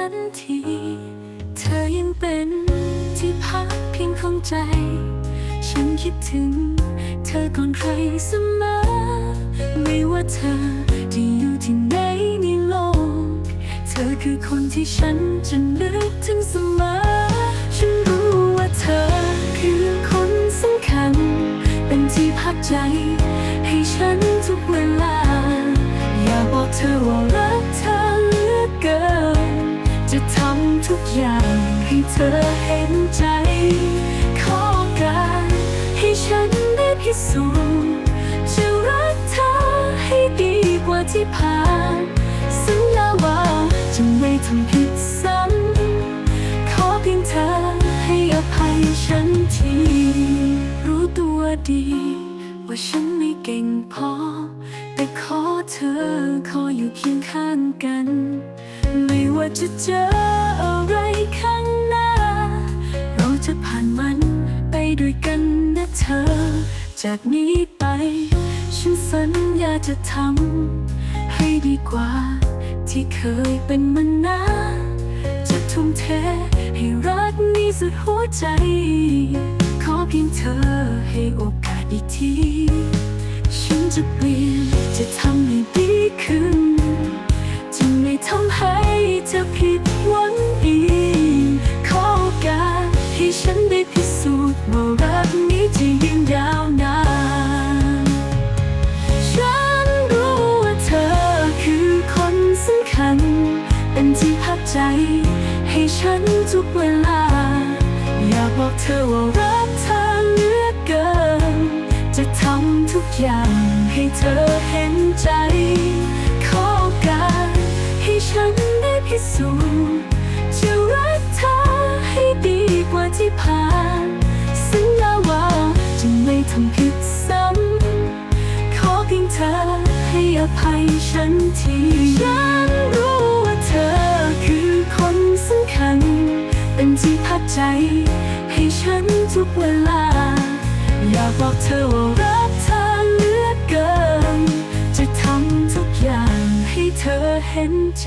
ฉันที เธอยังเป็นที่พักพิงของใจ ฉันคิดถึง เธอก่อนใครเสมอ ไม่ว่าเธอจะอยู่ที่ไหนในโลก เธอคือคนที่ฉันจะนึกถึงเสมอ ฉันรู้ว่าเธอคือคนสำคัญ เป็นที่พักใจำทุกอย่างให้เธอเห็นใจขอโอการให้ฉันได้พิสูจน์จะรักเธอให้ดีกว่าที่ผ่านสัญญาว่าจะไม่ทำผิดซ้ำขอเพียงเธอให้อภัยฉันที รู้ตัวดี ว่าฉันไม่เก่งพอ แต่ขอเธอขออยู่เคียงข้างกัน ไม่ว่าจะเจออะไรข้างหน้า เราจะผ่านมันไปด้วยกันนะเธอ จากนี้ไป ฉันสัญญาจะทำให้ดีกว่า ที่เคยเป็นมานานจะทุ่มเทให้รักนี้สุดหัวใจ ขอเพียงเธอให้โอกาสอีกที ฉันจะเปลี่ยน ใจให้ฉันทุกเวลา อยากบอกเธอว่ารักเธอเหลือเกิน จะทำทุกอย่างให้เธอเห็นใจ ขอกาสให้ฉันได้พิสูจน์จะรักเธอให้ดีกว่าที่ผ่านสัญญาว่าจะไม่ทำผิดซ้ำขอเพียงเธอให้อภัยฉันทีฉันรู้ว่าเธอ ใจให้ฉันทุกเวลา อยากบอกเธอว่ารักเธอเหลือเกิน จะทำทุกอย่างให้เธอเห็นใจ